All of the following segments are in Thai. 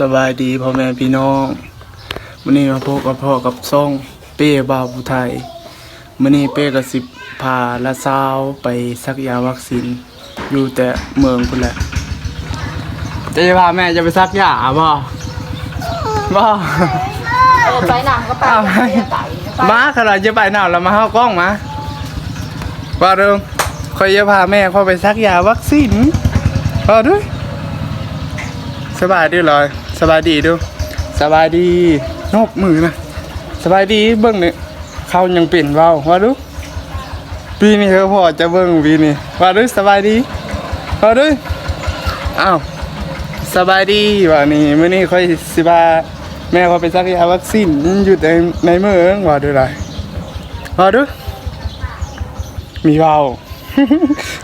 สบายดีพ่อแม่พี่น้องมื้อนี้มาพบกับพ่อกับซ่องเป้บ่าวผู้ไทยมื้อนี้เป้กับสิบพาละสาวไปสักยาวัคซีนอยู่แต่เมืองพุ่นแหละจะพาแม่จะไปซักยาบ่บ่เออไปหนังก็ไปอ้าวไปไปไปมาขนาดจะไปหนาวแล้วมาเฮากล้องมาว่าเดิมคอยจะพาแม่เข้าไปซักยาวัคซีนพอด้วยสบายดีเลย สบายดีดูสบายดีนกมือนะสบายดีเบิ้งเนี่ยเขายังเปลี่ยนเบาว่าดูปีนี้เธอพอจะเบิ้งปีนี้ว่าดูสบายดีว่าดูอ้าวสบายดีว่านี่มื้อนี้ค่อยสิบาแม่เขาไปซักยาวัคซีนอยู่ในในเมืองว่าดูไรว่าดูมีเบา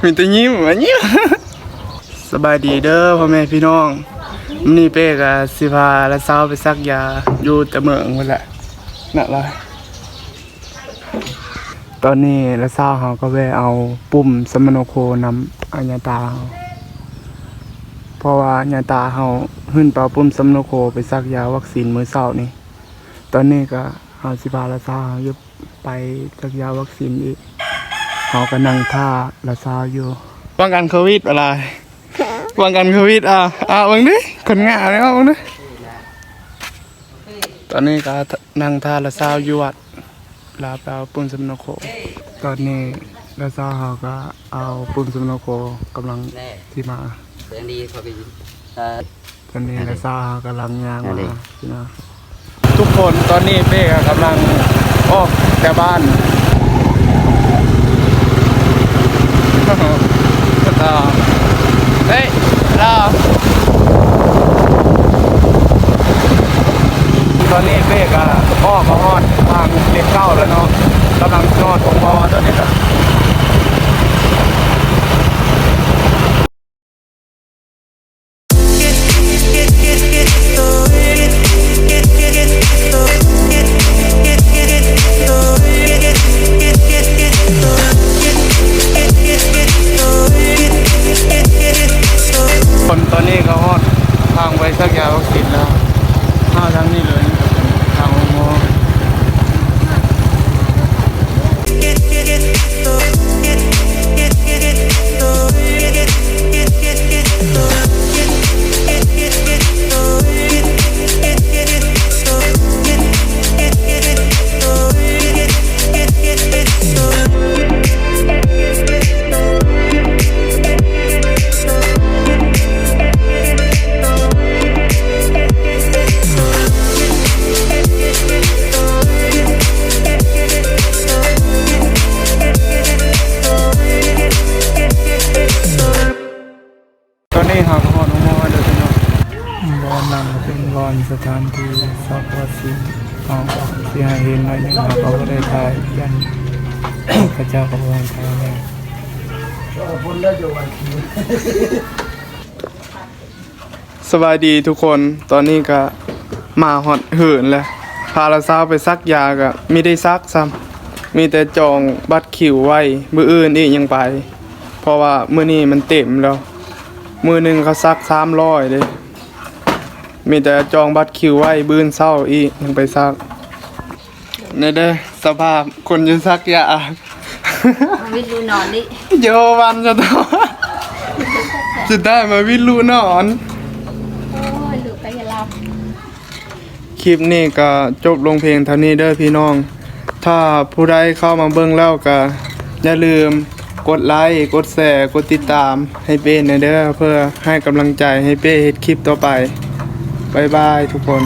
มีแต่ยิ้มอะยิ้มสบายดีเด้อพ่อแม่พี่น้องมื้อ นี่เป้กับสิพาและสาไปซักยาอยู่แต่เมืองพุ่นแหละนั่นละตอนนี้และสาเฮาก็แวะเอาปุ่มสมโนโคนำอัญญาตาเฮาเพราะว่าอัญญาตาเฮาขึ้นเป่าปุ่มสมโนโคไปซักยาวัคซีนมื้อเช้านี่ ตอนนี้ก็เฮาสิพาและสาเฮายู่ไปซักยาวัคซีนอีกเฮาก็นั่งท่าและสาอยู่ป้องกันโควิดอะไรวางกันโควิดอะอะวางดิ คนง่ายเลยอะวางดิตอนนี้ก็นั่งท่าละสาวอยู่วัดลาไปเอาปุ่นสำนกโค ตอนนี้ละสาวเขาก็เอาปุ่นสำนกโคกำลังแน่ที่มาเสียงดีพอไปยินเอ่อตอนนี้ละสาวเขากำลังย่างอัมานนี้ที่มาทุกคนตอนนี้เป้ก็กำลังออกจากบ้านต่อเฮ้ยรอ ต อนนี้เป้ก็พ่อก็ฮอดทางเล็กเก้าแล้วเนาะกำลังนอดของพ่อตอนนี้ก็คนตอนนี้ก็ฮอดทางไปสักยาวัคซีนแล้วเข้าทางนี้เลย นเป็นสถานที่ซักวัคซีนเอาที่ให้เห็นหน่อยนึงครับเขาก็ได้ถ่ายยันพระเจ้าของเราถ่ายแน่สบายดีทุกคนตอนนี้ก็มาหอดเหินแล้วพาละสาไปซักยาก็ไม่ได้ซักซ้ำมีแต่จองบัตรคิวไว้มืออื่นอีกยังไป เพราะว่ามือนี้มันเต็มแล้ว มือหนึ่งเขาซักสามร้อยเลย มีแต่จองบัตรคิวไว้บื้นเศร้าอีกยังไปซักนี่เด้อสภาพคนจะซักยามาวิทย์ดูนอนดิโยวันจะต้องจะได้มาวิลูนอน โอ้ยลูกไปกันเราคลิปนี้ก็จบลงเพลงเท่านี้เด้อพี่น้อง ถ้าผู้ใดเข้ามาเบิ่งแล้วก็อย่าลืมกดไลค์กดแชร์กดติดตามให้เป้หนะเด้อเพื่อให้กำลังใจให้เป้เฮ็ดคลิปต่อไป บายบายทุกคน